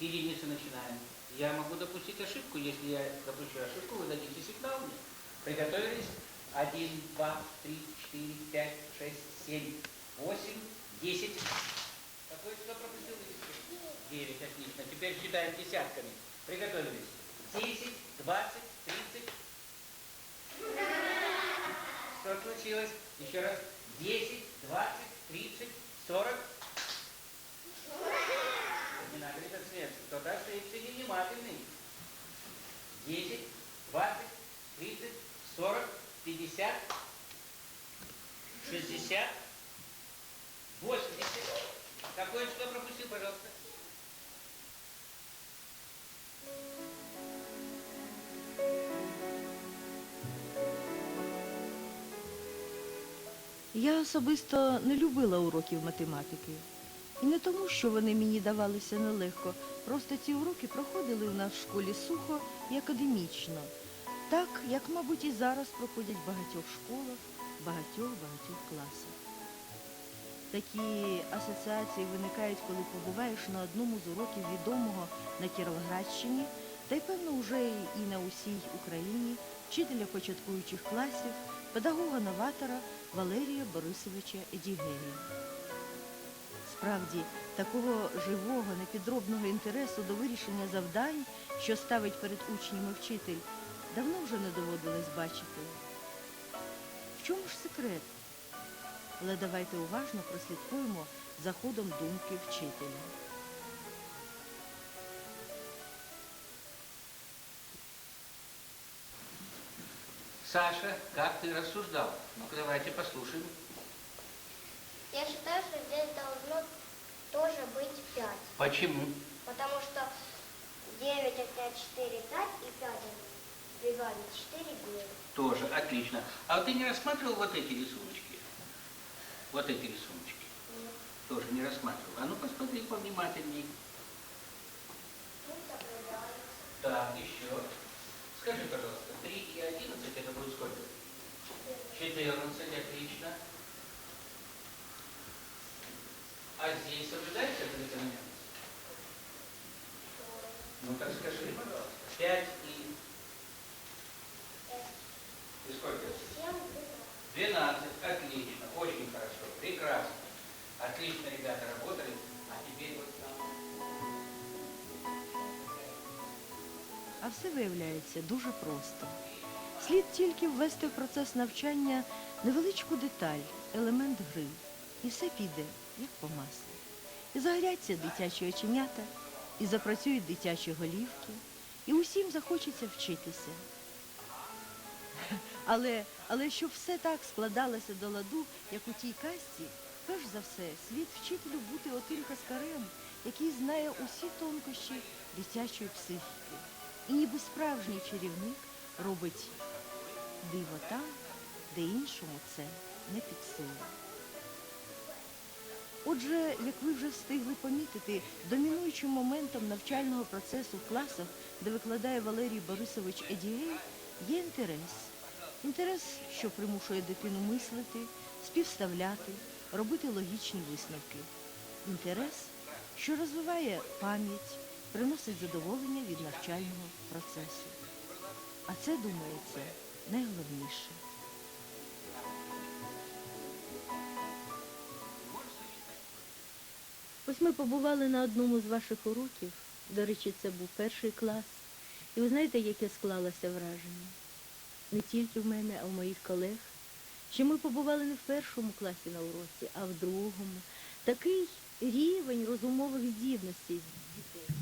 единицы начинаем. Я могу допустить ошибку. Если я допущу ошибку, вы дадите сигнал мне. Приготовились. 1, 2, 3, 4, 5, 6, 7, 8, 10. Какой кто пропустил? 9. Отлично. Теперь считаем десятками. Приготовились. 10, 20, 30. Что случилось? Еще раз. 10, 20, 30, 40. винограда средств, тогда остаешься невнимательный. 10, 20, 30, 40, 50, 60, 80. Какое число пропустил, пожалуйста? Я особисто не любила уроків математики. І не тому, що вони мені давалися нелегко. Просто ці уроки проходили у нас в школі сухо і академічно. Так, як, мабуть, і зараз проходять в багатьох школах, багатьох-багатьох класах. Такі асоціації виникають, коли побуваєш на одному з уроків відомого на Кіровоградщині, та й певно вже і на усій Україні вчителя початкуючих класів, педагога-новатора Валерія Борисовича Едігея. Справді, такого живого, непідробного інтересу до вирішення завдань, що ставить перед учнями вчитель, давно вже не доводилось бачити. В чому ж секрет? Але давайте уважно прослідкуємо за ходом думки вчителя. Саша, как ты рассуждал? Ну-ка давайте послушаем. Я считаю, что здесь должно тоже быть 5. Почему? Потому что 9 отнять 4 5 и 5 прибавить 4 9. Тоже отлично. А вот ты не рассматривал вот эти рисуночки? Вот эти рисуночки. Тоже не рассматривал. А ну посмотри повнимательней. Ну. Так, еще. Скажи, пожалуйста, 3 и 11 это будет сколько? 14, отлично. А здесь соблюдается эта закономерность? Ну так скажи. 5 и... И сколько? 7 12. Отлично. Очень хорошо. Прекрасно. Отлично, ребята, работали. А теперь вот нам... А все виявляється дуже просто. Слід тільки ввести в процес навчання невеличку деталь, елемент гри. І все піде, як по маслу. І загоряться дитячі оченята, і запрацюють дитячі голівки, і усім захочеться вчитися. Але, але щоб все так складалося до ладу, як у тій касті, перш за все, слід вчителю бути отим каскарем, який знає усі тонкощі дитячої психіки. І ніби справжній чарівник робить диво там, де іншому це не під. Отже, як ви вже встигли помітити, домінуючим моментом навчального процесу в класах, де викладає Валерій Борисович Едієй, є інтерес. Інтерес, що примушує дитину мислити, співставляти, робити логічні висновки. Інтерес, що розвиває пам'ять, приносить задоволення від навчального процесу. А це, думається, найголовніше. Ось ми побували на одному з ваших уроків. До речі, це був перший клас. І ви знаєте, яке склалося враження? Не тільки в мене, а в моїх колег. Що ми побували не в першому класі на уроці, а в другому. Такий рівень розумових здібностей дітей.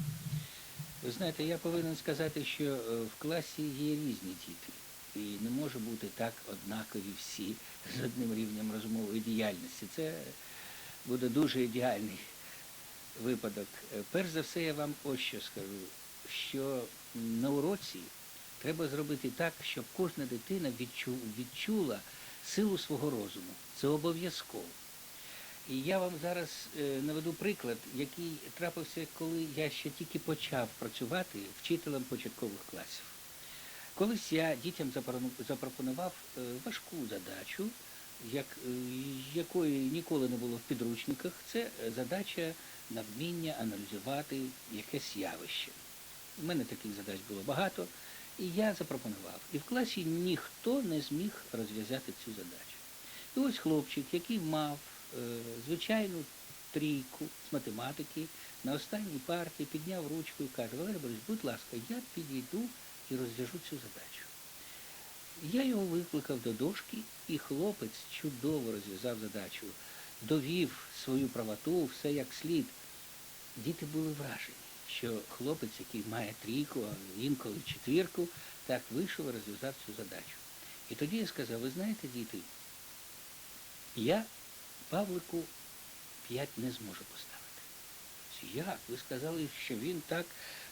Ви знаєте, я повинен сказати, що е, в класі є різні діти. І не може бути так однакові всі з одним рівнем розумової діяльності. Це буде дуже ідеальний випадок. Е, Перш за все, я вам ось що скажу, що на уроці треба зробити так, щоб кожна дитина відчу- відчула силу свого розуму. Це обов'язково. І я вам зараз е, наведу приклад, який трапився, коли я ще тільки почав працювати вчителем початкових класів. Колись я дітям запропонував е, важку задачу як, якої ніколи не було в підручниках, це задача на вміння аналізувати якесь явище. У мене таких задач було багато, і я запропонував. І в класі ніхто не зміг розв'язати цю задачу. І ось хлопчик, який мав е, звичайну трійку з математики, на останній парті підняв ручку і каже, Валерій Борисович, будь ласка, я підійду і розв'яжу цю задачу. Я його викликав до дошки, і хлопець чудово розв'язав задачу, довів свою правоту, все як слід. Діти були вражені, що хлопець, який має трійку, а інколи четвірку, так вийшов і розв'язав цю задачу. І тоді я сказав, ви знаєте, діти, я Павлику п'ять не зможу поставити. Як? Ви сказали, що він так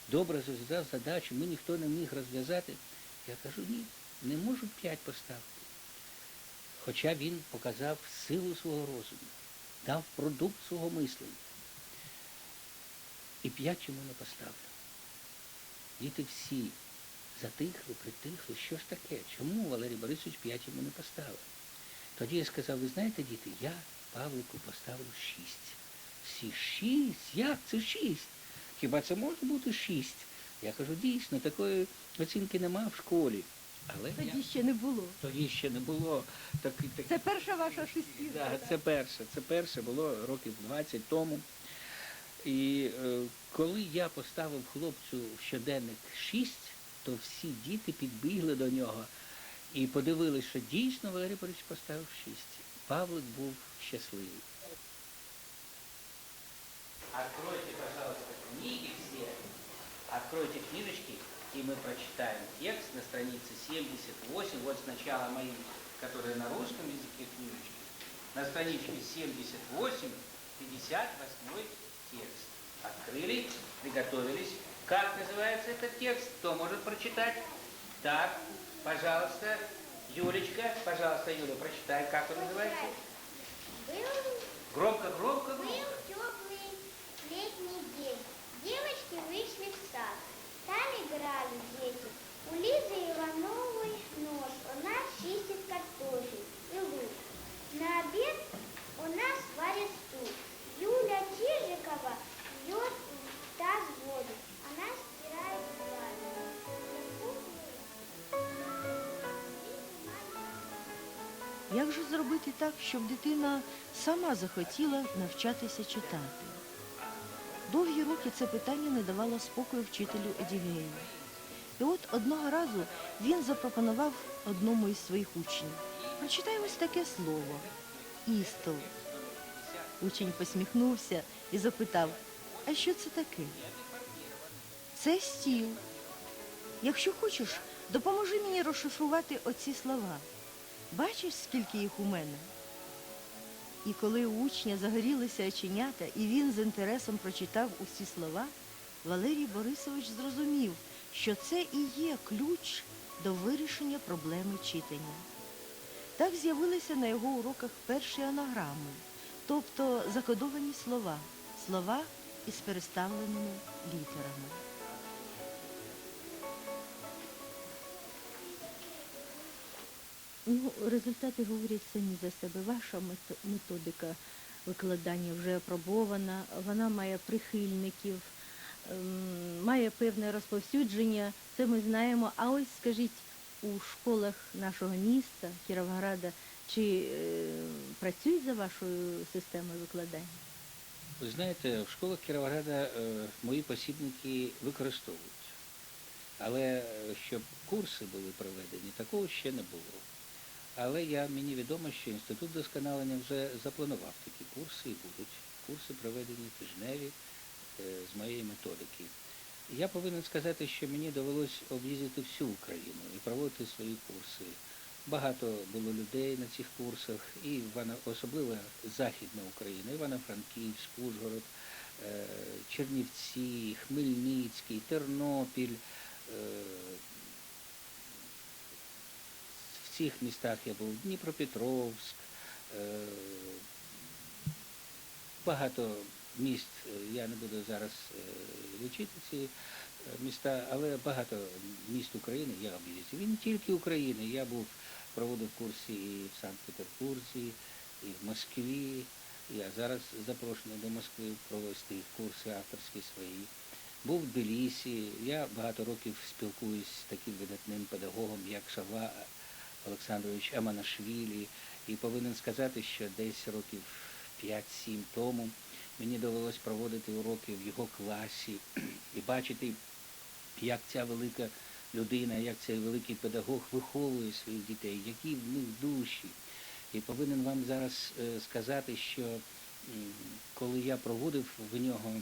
добре розв'язав задачу, ми ніхто не міг розв'язати. Я кажу, ні, не можу п'ять поставити. Хоча він показав силу свого розуму, дав продукт свого мислення. І п'ять йому не поставлю. Діти всі затихли, притихли. Що ж таке? Чому Валерій Борисович п'ять йому не поставив? Тоді я сказав, ви знаєте, діти, я Павлику поставлю шість. Всі шість? Як це шість? Хіба це може бути шість? Я кажу, дійсно, такої оцінки нема в школі. Але я... Тоді ще не було. тоді ще не було таки, таки... Це перша ваша шестірка. Да, це перше. Це перше було років 20 тому. І е, коли я поставив хлопцю в щоденник 6, то всі діти підбігли до нього і подивилися, що дійсно Валерій Борисович поставив 6. Павлик був щасливий. Откройте, пожалуйста, книги все. Откройте книжечки, и мы прочитаем текст на странице 78. Вот сначала мои, которые на русском языке книжечки. На страничке 78, 58 текст. Открыли, приготовились. Как называется этот текст? Кто может прочитать? Так, пожалуйста, Юлечка, пожалуйста, Юля, прочитай, как он называется. Был, Громко, громко, был теплый летний день. Девочки вышли в сад. Там играли дети. У Лизы Ивановой нож. Она чистит картофель и лук. На обед у нас варят суп. Юля Чижикова льет в таз воду. Она стирает Як же зробити так, щоб дитина сама захотіла навчатися читати? Довгі роки це питання не давало спокою вчителю Едігеєву. І от одного разу він запропонував одному із своїх учнів. Прочитай ось таке слово істол. Учень посміхнувся і запитав, а що це таке? Це стіл. Якщо хочеш, допоможи мені розшифрувати оці слова. Бачиш, скільки їх у мене? І коли у учня загорілися оченята, і він з інтересом прочитав усі слова, Валерій Борисович зрозумів, що це і є ключ до вирішення проблеми читання. Так з'явилися на його уроках перші анаграми, тобто закодовані слова, слова із переставленими літерами. Ну, результати говорять самі за себе. Ваша методика викладання вже опробована, вона має прихильників, ем, має певне розповсюдження, це ми знаємо. А ось скажіть, у школах нашого міста, Кіровограда, чи е, працюють за вашою системою викладання? Ви знаєте, в школах Кіровограда е, мої посібники використовують. Але е, щоб курси були проведені, такого ще не було. Але я, мені відомо, що інститут досконалення вже запланував такі курси і будуть курси проведені тижневі е, з моєї методики. Я повинен сказати, що мені довелось об'їздити всю Україну і проводити свої курси. Багато було людей на цих курсах, і особливо Західна Україна, Івано-Франківськ, Ужгород, е, Чернівці, Хмельницький, Тернопіль. Цих містах я був Дніпропетровськ, е, багато міст, е, я не буду зараз е, лічити ці міста, але багато міст України я об'їздив. І не тільки України, я був проводив курси і в Санкт-Петербурзі, і в Москві. Я зараз запрошений до Москви провести курси авторські свої. Був в Тбілісі. Я багато років спілкуюсь з таким видатним педагогом, як Шава Олександрович Аманашвілі. І повинен сказати, що десь років 5-7 тому мені довелось проводити уроки в його класі і бачити, як ця велика людина, як цей великий педагог виховує своїх дітей, які в них душі. І повинен вам зараз е, сказати, що коли я проводив в нього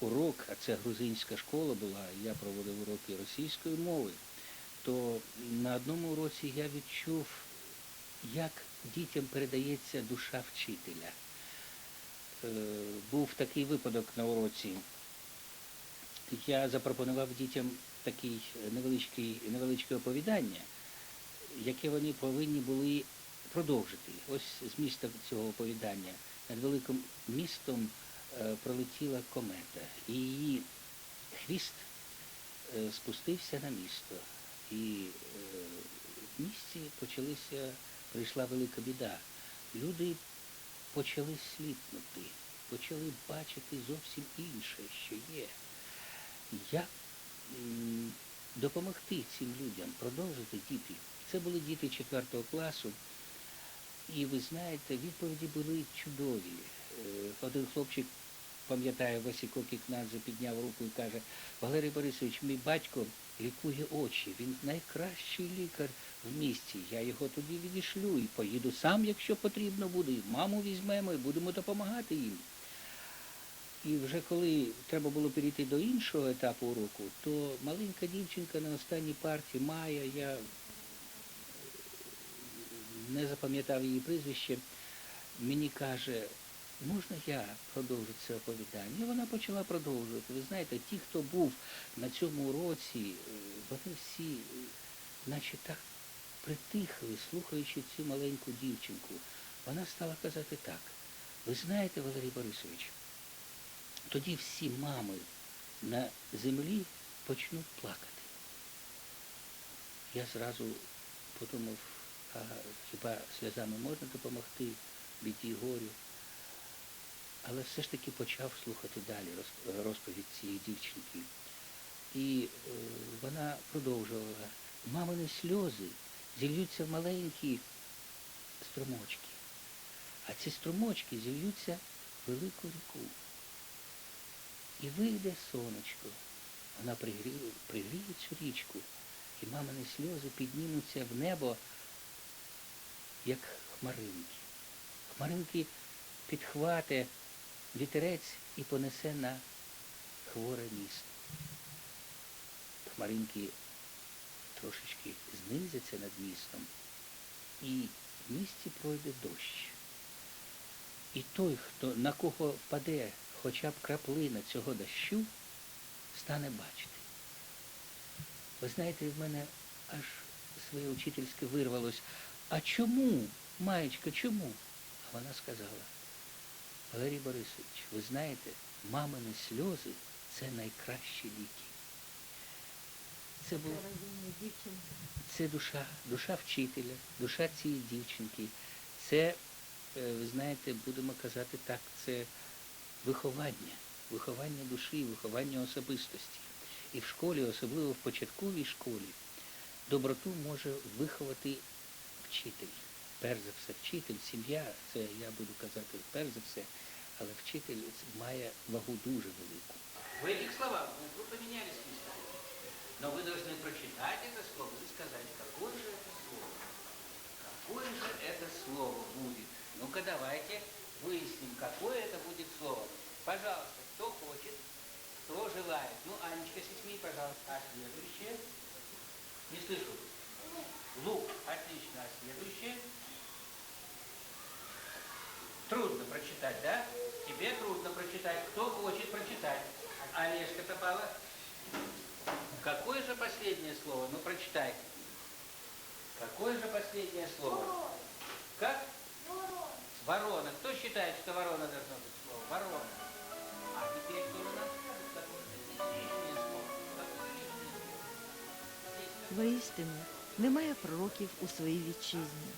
урок, а це грузинська школа була, я проводив уроки російської мови, то на одному уроці я відчув, як дітям передається душа вчителя. Е, Був такий випадок на уроці. Я запропонував дітям невеличкий, невеличке оповідання, яке вони повинні були продовжити. Ось зміст цього оповідання. Над великим містом е, пролетіла комета, і її хвіст е, спустився на місто. І е, в місті почалися, прийшла велика біда. Люди почали сліпнути, почали бачити зовсім інше, що є. Як допомогти цим людям, продовжити діти? Це були діти 4 класу, і ви знаєте, відповіді були чудові. Е, Один хлопчик, пам'ятає, Васико Кікнадзе підняв руку і каже, Валерій Борисович, мій батько лікує очі, він найкращий лікар в місті. Я його туди відішлю і поїду сам, якщо потрібно буде. І маму візьмемо і будемо допомагати їм. І вже коли треба було перейти до іншого етапу уроку, то маленька дівчинка на останній парті Майя, я не запам'ятав її прізвище, мені каже, можна я продовжу це оповідання? І вона почала продовжувати. Ви знаєте, ті, хто був на цьому уроці, е, вони всі, е, наче так притихли, слухаючи цю маленьку дівчинку. Вона стала казати так. Ви знаєте, Валерій Борисович, тоді всі мами на землі почнуть плакати. Я зразу подумав, а хіба сльозами можна допомогти біді горю? Але все ж таки почав слухати далі розповідь цієї дівчинки. І е, вона продовжувала. Мамини сльози зільються в маленькі струмочки. А ці струмочки зільються в велику ріку. І вийде сонечко. Вона пригріє, пригріє цю річку, і мамини сльози піднімуться в небо, як хмаринки. Хмаринки підхвате вітерець і понесе на хворе місто. Хмаринки трошечки знизяться над містом, і в місті пройде дощ. І той, хто, на кого впаде хоча б краплина цього дощу, стане бачити. Ви знаєте, в мене аж своє учительське вирвалось. А чому, маєчка, чому? А вона сказала, Валерій Борисович, ви знаєте, мамини сльози це найкращі ліки. Це був це душа, душа вчителя, душа цієї дівчинки. Це, е, ви знаєте, будемо казати так, це виховання, виховання душі, виховання особистості. І в школі, особливо в початковій школі, доброту може виховати вчитель. Перш за все, вчитель, сім'я, це я буду казати перш за все, але вчитель має вагу дуже велику. В этих словах вы поменялись местами. Но вы должны прочитать это слово и сказать, какое же это слово. Какое же это слово будет. Ну-ка давайте выясним, какое это будет слово. Пожалуйста, кто хочет, кто желает. Ну, Анечка с детьми, пожалуйста. А следующее? Не слышу. Лук. Отлично. А следующее? Трудно прочитать, да? Тебе трудно прочитать. Кто хочет прочитать? Олежка Топала. Какое же последнее слово? Ну, прочитай. Какое же последнее слово? Как? Ворона. Кто считает, что ворона должно быть слово? Ворона. А теперь кто же нам скажет, какое же здесь лишнее слово? Какое лишнее слово? Здесь Воістину, немає пророків у своїй вітчизні.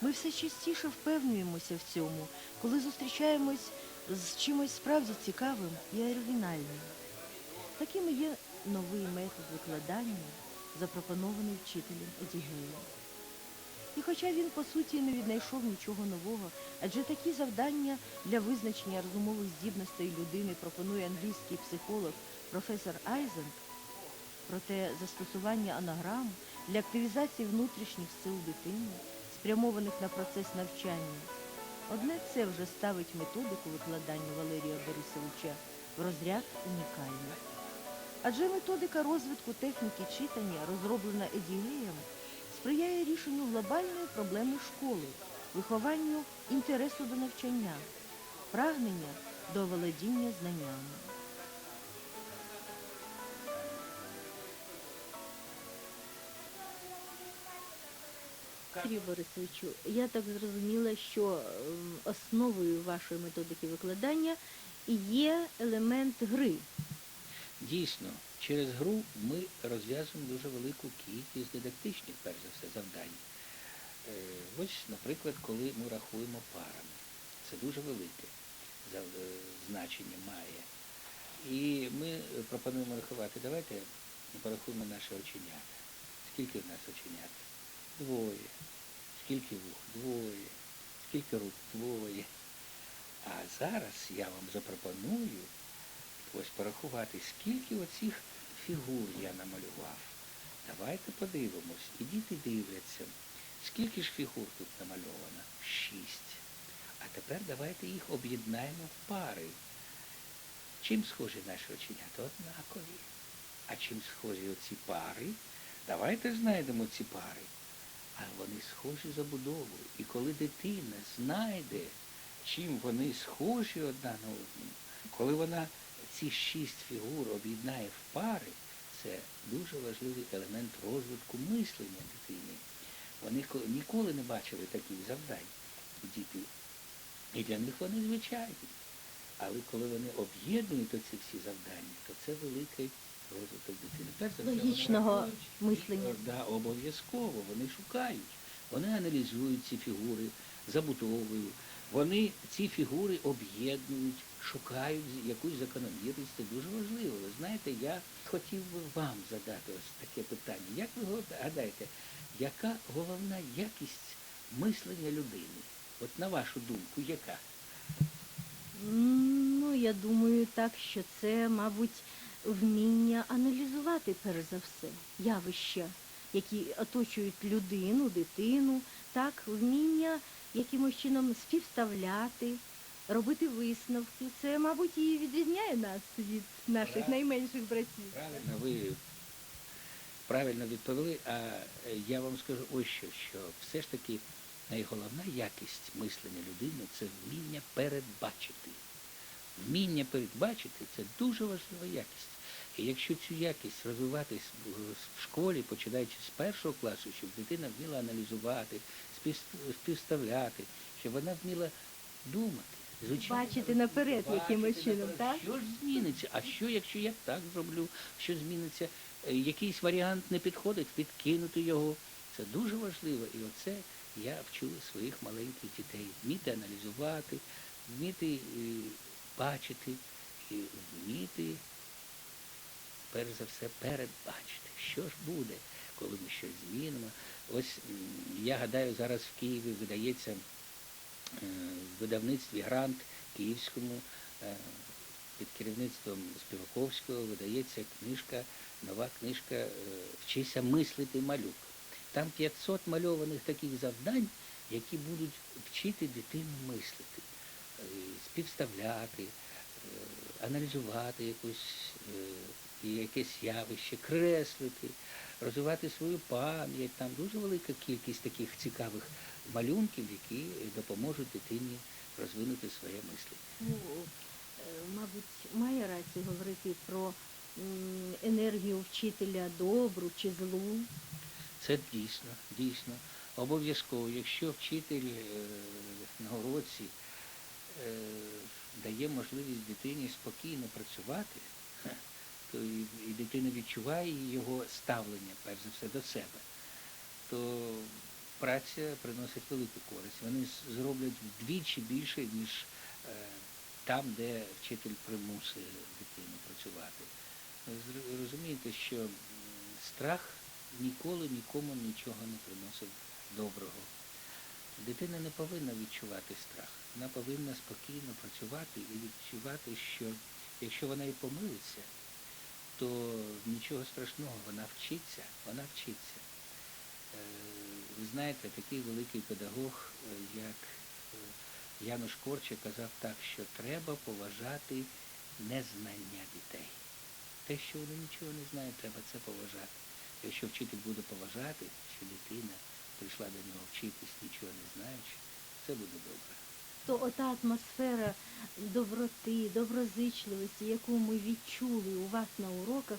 Ми все частіше впевнюємося в цьому, коли зустрічаємось з чимось справді цікавим і оригінальним. Таким є новий метод викладання, запропонований вчителем Едігеєм. І хоча він, по суті, не віднайшов нічого нового, адже такі завдання для визначення розумових здібностей людини пропонує англійський психолог професор Айзенк, проте застосування анаграм для активізації внутрішніх сил дитини, спрямованих на процес навчання, одне це вже ставить методику викладання Валерія Борисовича в розряд унікальних. Адже методика розвитку техніки читання, розроблена Едігеєм, сприяє рішенню глобальної проблеми школи, вихованню інтересу до навчання, прагнення до володіння знаннями. Сергію Борисовичу, я так зрозуміла, що ем, основою вашої методики викладання є елемент гри. Дійсно, через гру ми розв'язуємо дуже велику кількість дидактичних, перш за все, завдань. Е, Ось, наприклад, коли ми рахуємо парами. Це дуже велике е, значення має. І ми пропонуємо рахувати. Давайте порахуємо наші оченята. Скільки в нас оченят? Двоє. Скільки вух? Двоє. Скільки рук? Двоє. А зараз я вам запропоную ось порахувати, скільки оцих фігур я намалював. Давайте подивимось. І діти дивляться. Скільки ж фігур тут намальовано? Шість. А тепер давайте їх об'єднаємо в пари. Чим схожі наші оченята? Однакові. А чим схожі оці пари? Давайте знайдемо ці пари. А вони схожі забудовою. І коли дитина знайде, чим вони схожі одна на одну, коли вона ці шість фігур об'єднає в пари, це дуже важливий елемент розвитку мислення дитини. Вони ніколи не бачили таких завдань, діти. І для них вони звичайні. Але коли вони об'єднують оці всі завдання, то це великий розвиток дитини. Перш за все, Логічного рахують, мислення. Да, обов'язково. Вони шукають, вони аналізують ці фігури, забудовують. Вони ці фігури об'єднують, шукають якусь закономірність. Це дуже важливо. Ви знаєте, я хотів би вам задати ось таке питання. Як ви гадаєте, яка головна якість мислення людини? От на вашу думку, яка? М, Ну, я думаю, так, що це, мабуть, вміння аналізувати перш за все явища, які оточують людину, дитину, так, вміння якимось чином співставляти, робити висновки. Це, мабуть, і відрізняє нас від наших найменших братів. Правильно, ви правильно відповіли, а е, я вам скажу ось що, що все ж таки найголовна якість мислення людини це вміння передбачити. Вміння передбачити це дуже важлива якість. І якщо цю якість розвиватись в- в школі, починаючи з першого класу, щоб дитина вміла аналізувати, спів- співставляти, щоб вона вміла думати. Звичайно, Бачити наперед якимось чином, так? Що ж зміниться? А що, якщо я так зроблю? Що зміниться? Е, Якийсь варіант не підходить, підкинути його. Це дуже важливо. І оце я вчу своїх маленьких дітей. Вміти аналізувати, вміти е, бачити і вміти, перш за все, передбачити, що ж буде, коли ми щось змінимо. Ось я гадаю, зараз в Києві видається е, в видавництві грант Київському е, під керівництвом Співаковського видається книжка, нова книжка е, Вчися мислити малюк. Там 500 мальованих таких завдань, які будуть вчити дитину мислити, співставляти, аналізувати якусь, якесь явище, креслити, розвивати свою пам'ять. Там дуже велика кількість таких цікавих малюнків, які допоможуть дитині розвинути своє мислення. Ну, е, мабуть, має рацію говорити про енергію вчителя добру чи злу. Це дійсно, дійсно. Обов'язково, якщо вчитель е, на уроці е, дає можливість дитині спокійно працювати, і, дитина відчуває його ставлення, перш за все, до себе. то праця приносить велику користь. Вони зроблять вдвічі більше, ніж е, там, де вчитель примусить дитину працювати. Розумієте, що страх ніколи нікому нічого не приносив доброго. Дитина не повинна відчувати страх. Вона повинна спокійно працювати і відчувати, що якщо вона і помилиться, то нічого страшного, вона вчиться, вона вчиться. Е, Ви знаєте, такий великий педагог, е, як е, Януш Корчик казав так, що треба поважати незнання дітей. Те, що вони нічого не знають, треба це поважати. Якщо вчитель буде поважати, що дитина прийшла до нього вчитись, нічого не знаючи, це буде добре. То ота атмосфера доброти, доброзичливості, яку ми відчули у вас на уроках,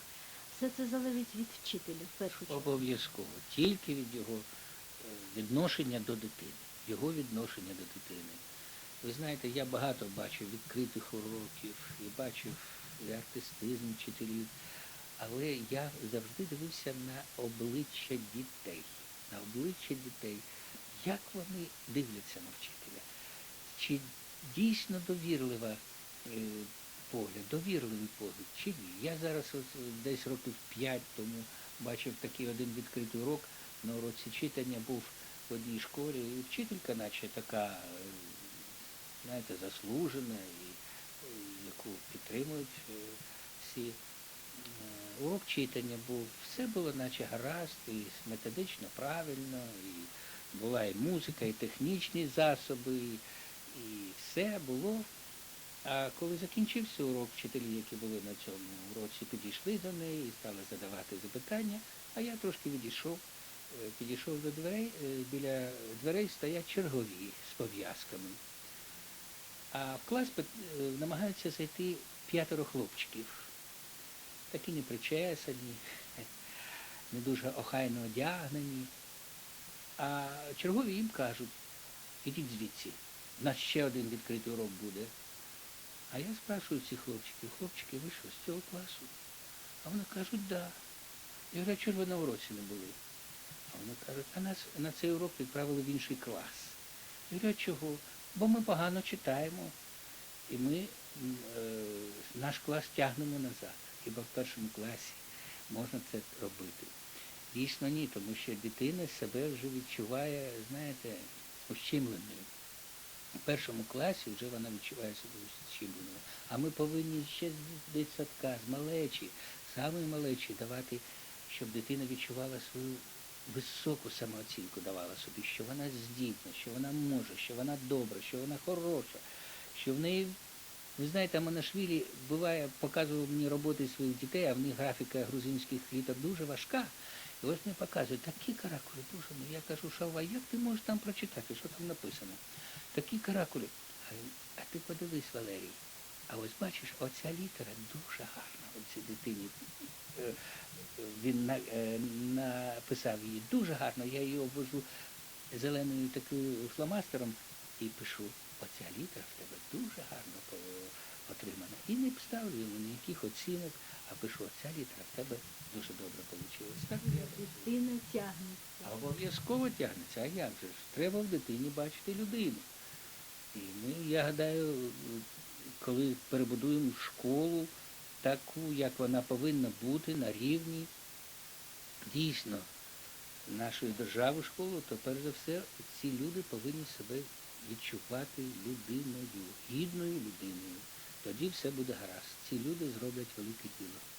все це залежить від вчителя в першу чергу. Обов'язково. Тільки від його е, відношення до дитини. Його відношення до дитини. Ви знаєте, я багато бачив відкритих уроків і бачив і артистизм вчителів, але я завжди дивився на обличчя дітей. На обличчя дітей, як вони дивляться на вчителя. Чи дійсно довірлива е, погляд, довірливий погляд, чи ні. Я зараз от, е, десь років п'ять тому бачив такий один відкритий урок. На уроці читання був в одній школі, і вчителька, наче така, е, знаєте, заслужена, і, яку підтримують всі. Урок читання був, все було наче гаразд, і методично правильно, і була і музика, і технічні засоби, і, і все було. А коли закінчився урок, вчителі, які були на цьому уроці, підійшли до неї і стали задавати запитання, а я трошки відійшов, е, підійшов до дверей, е, біля дверей стоять чергові з пов'язками. А в клас е, намагаються зайти п'ятеро хлопчиків. Такі непричесані, не дуже охайно одягнені. А чергові їм кажуть, ідіть звідси, у нас ще один відкритий урок буде. А я спрашиваю цих хлопчиків, хлопчики, ви що, з цього класу? А вони кажуть, да. Я говорю, чого ви на уроці не були? А вони кажуть, а нас на цей урок відправили в інший клас. Я говорю, чого? Бо ми погано читаємо. І ми е, наш клас тягнемо назад. Хіба в першому класі можна це робити? Дійсно ні, тому що дитина себе вже відчуває, знаєте, ущемленою. У першому класі вже вона відчуває себе ущемленою. А ми повинні ще з дитсадка, з малечі, самої малечі давати, щоб дитина відчувала свою високу самооцінку, давала собі, що вона здібна, що вона може, що вона добра, що вона хороша, що в неї, ви знаєте, Манашвілі буває, показував мені роботи своїх дітей, а в них графіка грузинських літер дуже важка. І ось мені показують, такі каракули, дуже милі. Я кажу, Шава, як ти можеш там прочитати, що там написано? Такі каракули. А, ти подивись, Валерій. А ось бачиш, оця літера дуже гарна, оцій дитині. Е, Він на- е, написав її дуже гарно, я її обвожу зеленою такою фломастером і пишу, оця літера в тебе дуже гарно отримана. І не ставлю йому ніяких оцінок, а пишу, оця літера в тебе дуже добре вийшла. Дитина тягнеться. обов'язково тягнеться, а як же ж? Треба в дитині бачити людину. І ми, я гадаю, коли перебудуємо школу таку, як вона повинна бути на рівні дійсно нашої держави школи, то перш за все ці люди повинні себе відчувати людиною, гідною людиною. Тоді все буде гаразд. Ці люди зроблять велике діло.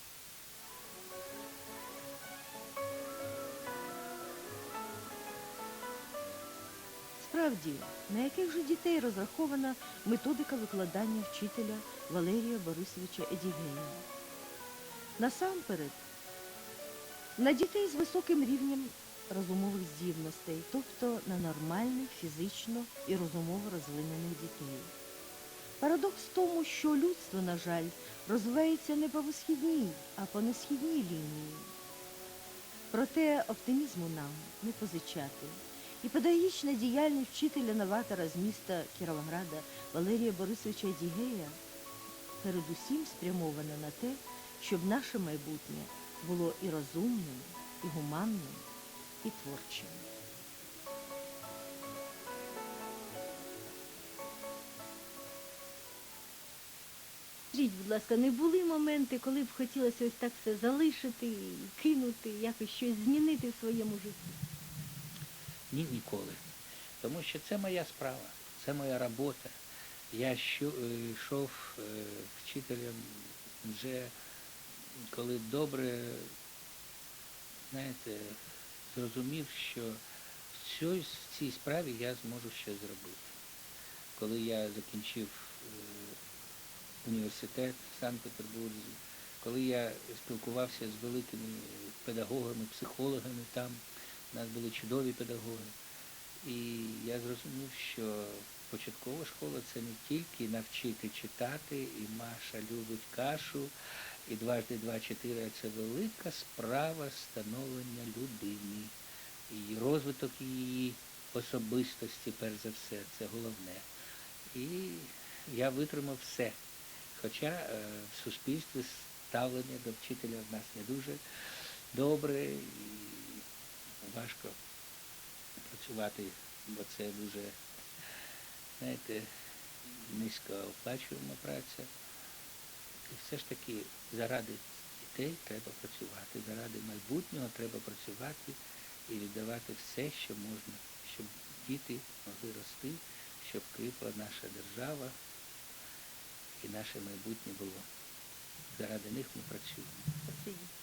Справді, на яких же дітей розрахована методика викладання вчителя Валерія Борисовича Едігея? Насамперед, на дітей з високим рівнем розумових здібностей, тобто на нормальних фізично і розумово розвинених дітей. Парадокс в тому, що людство, на жаль, розвивається не по висхідній, а по несхідній лінії. Проте оптимізму нам не позичати. І педагогічна діяльність вчителя-новатора з міста Кіровограда Валерія Борисовича Дігея передусім спрямована на те, щоб наше майбутнє було і розумним, і гуманним, і творчим. Скажіть, будь ласка, не були моменти, коли б хотілося ось так все залишити, кинути, якось щось змінити в своєму житті? Ні, ніколи. Тому що це моя справа, це моя робота. Я е, йшов е, вчителем вже коли добре, знаєте, зрозумів, що в цій, в цій справі я зможу щось зробити. Коли я закінчив е, університет в Санкт-Петербурзі, коли я спілкувався з великими педагогами, психологами там, у нас були чудові педагоги. І я зрозумів, що початкова школа це не тільки навчити читати, і Маша любить кашу, і дважди два чотири, а це велика справа становлення людини. І розвиток її особистості, перш за все, це головне. І я витримав все. Хоча е, в суспільстві ставлення до вчителя в нас не дуже добре і важко працювати, бо це дуже, знаєте, низько оплачуємо праця. І все ж таки заради дітей треба працювати, заради майбутнього треба працювати і віддавати все, що можна, щоб діти могли рости, щоб кріпла наша держава і наше майбутнє було. Заради них ми працюємо.